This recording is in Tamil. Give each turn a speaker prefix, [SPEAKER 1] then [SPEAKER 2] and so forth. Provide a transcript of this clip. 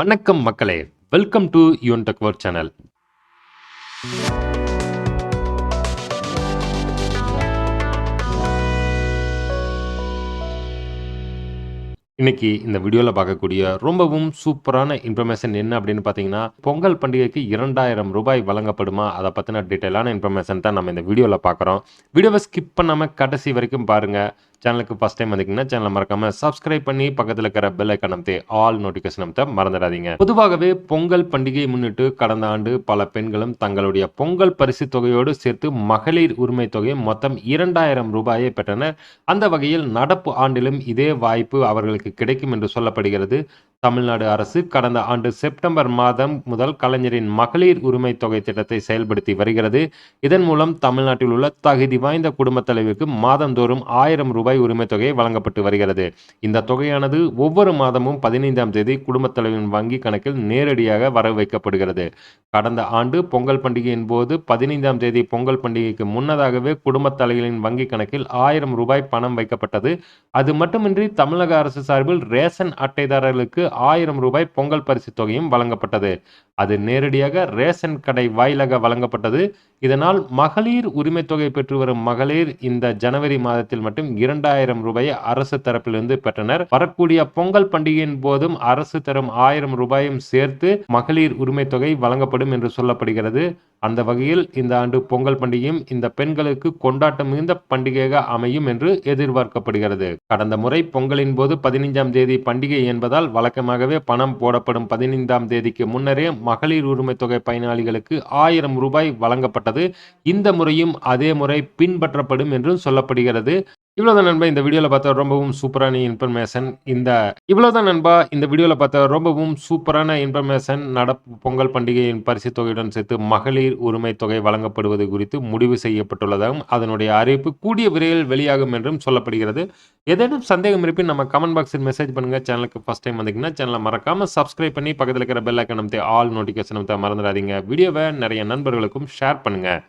[SPEAKER 1] வணக்கம் மக்களே. வெல்கம் டு யூன் டெக்வர் சேனல் இன்னைக்கு இந்த வீடியோவில் பார்க்கக்கூடிய ரொம்பவும் சூப்பரான இன்ஃபர்மேஷன் என்ன அப்படின்னு பார்த்தீங்கன்னா பொங்கல் பண்டிகைக்கு இரண்டாயிரம் ரூபாய் வழங்கப்படுமா? அதை பற்றின டீட்டெயிலான இன்ஃபர்மேஷன் தான் நம்ம இந்த வீடியோவில் பார்க்குறோம். வீடியோவை ஸ்கிப் பண்ணாமல் கடைசி வரைக்கும் பாருங்கள் சேனலுக்கு ஃபஸ்ட் டைம் வந்தீங்கன்னா சேனலை மறக்காமல் சப்ஸ்கிரைப் பண்ணி பக்கத்தில் இருக்கிற பெல் ஐக்கன் அமைத்து ஆல் நோட்டிஃபிகேஷன் அமைத்த மறந்துடாதீங்க. பொதுவாகவே பொங்கல் பண்டிகையை முன்னிட்டு கடந்த ஆண்டு பல பெண்களும் தங்களுடைய பொங்கல் பரிசு தொகையோடு சேர்த்து மகளிர் உரிமை தொகை மொத்தம் இரண்டாயிரம் ரூபாயை பெற்றனர். அந்த வகையில் நடப்பு ஆண்டிலும் இதே வாய்ப்பு அவர்களுக்கு கிடைக்கும் என்று சொல்லப்படுகிறது. தமிழ்நாடு அரசு கடந்த ஆண்டு செப்டம்பர் மாதம் முதல் கலைஞரின் மகளிர் உரிமை தொகை திட்டத்தை செயல்படுத்தி வருகிறது. இதன் மூலம் தமிழ்நாட்டில் உள்ள தகுதி வாய்ந்த குடும்பத் தலைவருக்கு மாதந்தோறும் ஆயிரம் ரூபாய் உரிமை தொகை வழங்கப்பட்டு வருகிறது. இந்த தொகையானது ஒவ்வொரு மாதமும் பதினைந்தாம் தேதி குடும்பத் தலைவரின் வங்கி கணக்கில் நேரடியாக வர வைக்கப்படுகிறது. கடந்த ஆண்டு பொங்கல் பண்டிகையின் போது பதினைந்தாம் தேதி பொங்கல் பண்டிகைக்கு முன்னதாகவே குடும்பத் தலைவர்களின் வங்கி கணக்கில் ஆயிரம் ரூபாய் பணம் வைக்கப்பட்டது. அது மட்டுமின்றி தமிழக அரசு சார்பில் ரேஷன் அட்டைதாரர்களுக்கு ஆயிரம் ரூபாய் பொங்கல் பரிசு தொகையும் வழங்கப்பட்டது. அது நேரடியாக ரேஷன் கடை வாயிலாக வழங்கப்பட்டது. இதனால் மகளிர் உரிமை தொகை பெற்று வரும் மகளிர் இந்த ஜனவரி மாதத்தில் மட்டும் இரண்டாயிரம் ரூபாயை அரசு தரப்பிலிருந்து பெற்றனர். வரக்கூடிய பொங்கல் பண்டிகையின் போதும் அரசு தரும் ஆயிரம் ரூபாயும் சேர்த்து மகளிர் உரிமை தொகை வழங்கப்படும் என்று சொல்லப்படுகிறது. அந்த வகையில் இந்த ஆண்டு பொங்கல் பண்டிகையும் இந்த பெண்களுக்கு கொண்டாட்டம் மிகுந்த பண்டிகையாக அமையும் என்று எதிர்பார்க்கப்படுகிறது. கடந்த முறை பொங்கலின் போது பதினைஞ்சாம் தேதி பண்டிகை என்பதால் வழக்கமாகவே பணம் போடப்படும் பதினைந்தாம் தேதிக்கு முன்னரே மகளிர் உரிமை தொகை பயனாளிகளுக்கு ஆயிரம் ரூபாய் வழங்கப்பட்டது. இந்த முறையும் அதே முறை பின்பற்றப்படும் என்றும் சொல்லப்படுகிறது. இவ்வளோதான் நண்பா இந்த வீடியோவில் பார்த்தா ரொம்பவும் சூப்பரான இன்ஃபர்மேஷன் இந்த இவ்வளோதான் நண்பா இந்த வீடியோவில் பார்த்தா ரொம்பவும் சூப்பரான இன்ஃபர்மேஷன் நடப்பு பொங்கல் பண்டிகையின் பரிசு தொகையுடன் சேர்த்து மகளிர் உரிமை தொகை வழங்கப்படுவது குறித்து முடிவு செய்யப்பட்டுள்ளதாகவும் அதனுடைய அறிவிப்பு கூடிய விரைவில் வெளியாகும் என்றும் சொல்லப்படுகிறது. ஏதேனும் சந்தேகம் இருப்பின் நம்ம கமெண்ட் பாக்ஸில் மெசேஜ் பண்ணுங்கள் சேனலுக்கு ஃபஸ்ட் டைம் வந்தீங்கன்னா சேனலை மறக்காமல் சப்ஸ்கிரைப் பண்ணி பக்கத்தில் இருக்கிற பெல் ஐக்கன் அமைத்து ஆல் நோட்டிஃபிகேஷன் அமைத்த மறந்துடாதீங்க. வீடியோவை நிறைய நண்பர்களுக்கும் ஷேர் பண்ணுங்கள்